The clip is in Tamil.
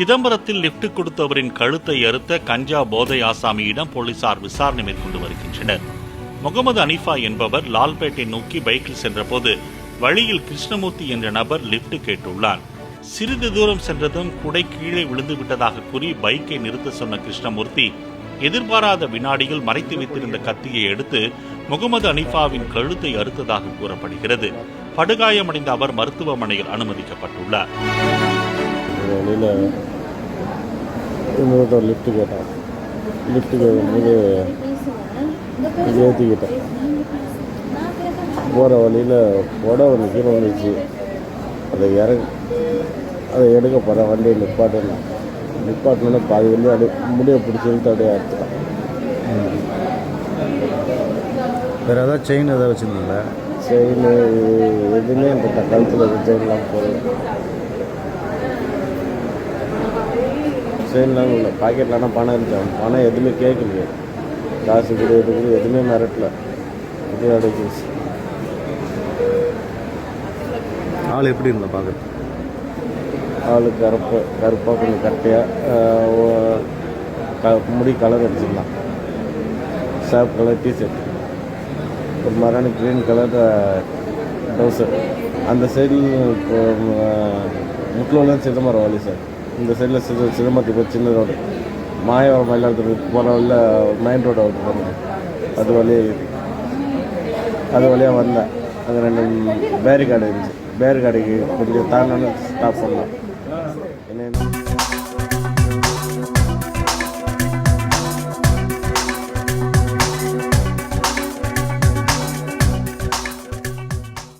சிதம்பரத்தில் லிப்ட் கொடுத்தவரின் கழுத்தை அறுத்த கஞ்சா போதை ஆசாமியிடம் போலீசார் விசாரணை மேற்கொண்டு வருகின்றனர். முகமது அனிஃபா என்பவர் லால்பேட்டை நோக்கி பைக்கில் சென்றபோது வழியில் கிருஷ்ணமூர்த்தி என்ற நபர் லிப்ட் கேட்டுள்ளார். சிறிது தூரம் சென்றதும் குடை கீழே விழுந்து விட்டதாக கூறி பைக்கை நிறுத்த சொன்ன கிருஷ்ணமூர்த்தி எதிர்பாராத வினாடியில் மறைத்து வைத்திருந்த கத்தியை எடுத்து முகமது அனிஃபாவின் கழுத்தை அறுத்ததாக கூறப்படுகிறது. படுகாயமடைந்த அவர் மருத்துவமனையில் அனுமதிக்கப்பட்டுள்ளார். வெளியில் இன்னொருத்தர் லிஃப்ட்டு கேட்டான் லிஃப்ட்டு கேட்கும்போது ஏற்றிக்கிட்டேன் போகிற வழியில் புடவை ஒன்று கீழே வந்துச்சு அதை இறங்க அதை எடுக்க போகிறேன் வண்டியை நிப்பாட்டணும் நிப்பாட்டினோட பாதி வெளியே அப்படியே முடியை பிடிச்சி இழுத்து அப்படியே அறுத்துட்டான். வேறு ஏதாவது செயின் ஏதாவது வச்சுருந்தீங்களா? செயின் எதுவுமே என்கிட்ட கழுத்தில் செயின்லாம் போடல செயின்லாம் இல்லை பாக்கெட்லனா பணம் இருந்துச்சு. அவன் பணம் எதுவுமே கேட்கலையே காசு கொடு கொடு எதுவுமே மிரட்டல. இது அடைச்சிச்சு ஆள் எப்படி இருந்தா பார்க்குறது ஆளு கருப்பு கருப்பாக கொஞ்சம் கட்டையாக முடி கலர் அடிச்சிடலாம் சேப் கலர் டிஷர்ட் ஒரு மரான க்ரீன் கலர் ட்ரௌசர் அந்த சைடில் இப்போ முக்கில் சிதம்பரம் வழி சார் இந்த சைடில் சிறு சிதம்பரத்துக்கு போய் சின்ன ரோடு மாயவரம் மயிலாடுதுறை போகிற வழியில் மெயின் ரோடு அவுட் பண்ணுங்க அது வழி அது வழியாக வந்தேன். அது ரெண்டு பேரிகார்டு இருந்துச்சு. பேரிகார்டுக்கு கொஞ்சம் தாண்டணும் ஸ்டாப் பண்ணலாம் என்ன?